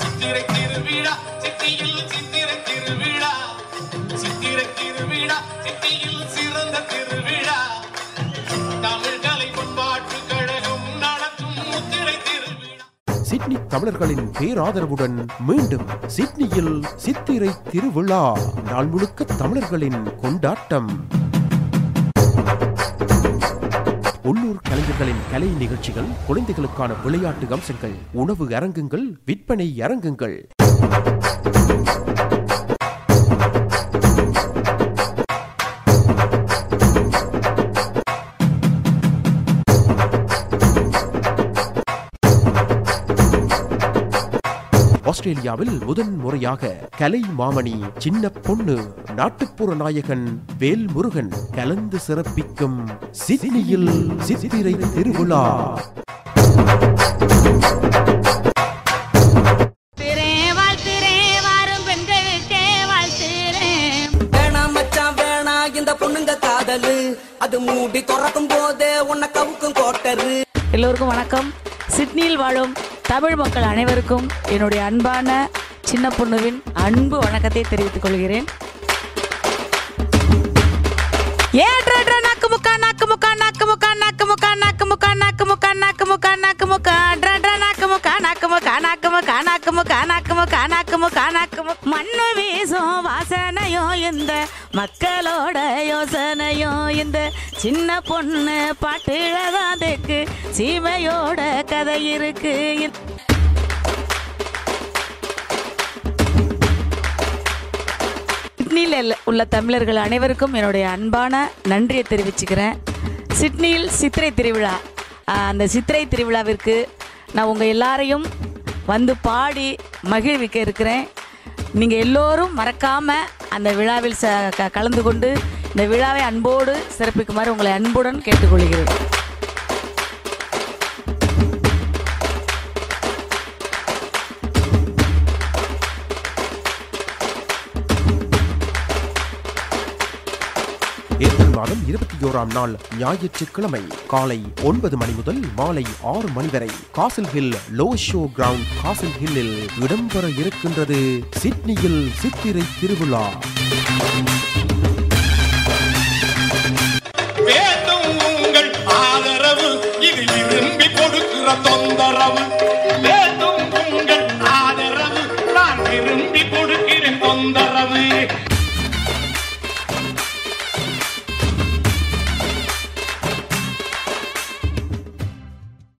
சித்திரை திருவிழா சித்தியில் சித்திரை திருவிழா. சித்திரை திருவிழா சித்தியில் சிறந்த திருவிழா. தமிழ் கலை பண்பாட்டு கழகம் நடத்தும் முத்திரை திருவிழா. சிட்னி தமிழர்களின் பேராதரவுடன் மீண்டும் சிட்னியில் சித்திரை திருவிழா. நாள் முழுக்க தமிழர்களின் கொண்டாட்டம். உள்ளூர் கலைஞர்களின் கலை நிகழ்ச்சிகள் குழந்தைகளுக்கான விளையாட்டு அம்சங்கள் உணவு அரங்குங்கள் விற்பனை அரங்குகள் ஆஸ்திரேலியாவில் முதன் முறையாக கலை மாமணி சின்ன பொண்ணு நாட்டுப்புற நாயகன் வேல் முருகன் கலந்து சிறப்பிக்கும் சிட்னியில் சித்திரை திருவிழா. காதலு. அது மூடி திறக்கும் போதே உன்னை கவுக்கும் கோட்டரு. எல்லோருக்கும் வணக்கம். சிட்னியில் வாழும் தமிழ் மக்கள் அனைவருக்கும் என்னுடைய அன்பான சின்ன பொண்ணுவின் அன்பு வணக்கத்தை தெரிவித்துக் கொள்கிறேன் மண்ணு வீசும் இந்த மக்களோட யோசனையோ இந்த சின்ன பொண்ணு பாட்டுல தெக்கு சீமையோட கதை இருக்கு. சிட்னியில் உள்ள தமிழர்கள் அனைவருக்கும் என்னுடைய அன்பான நன்றியை தெரிவிச்சுக்கிறேன். சிட்னியில் சித்திரை திருவிழா. அந்த சித்திரை திருவிழாவிற்கு நான் உங்கள் எல்லாரையும் வந்து பாடி மகிழ்விக்க இருக்கிறேன். நீங்கள் எல்லோரும் மறக்காமல் அந்த விழாவில் ச க- கலந்து கொண்டு இந்த விழாவை அன்போடு சிறப்பிக்குமாறு உங்களை அன்புடன் கேட்டுக்கொள்கிறேன். ஏப்ரல் மாதம் இருபத்தி ஓராம் நாள் ஞாயிற்றுக்கிழமை காலை ஒன்பது மணி முதல் மாலை ஆறு மணி வரை காசில் ஹில் லோ ஷோ கிரவுண்ட் காசில் ஹில்லில் இடம்பெற இருக்கின்றது சிட்னியில் சித்திரை திருவிழா. வேண்டும் உங்கள் ஆதரவு இது விரும்பி கொடுக்கிற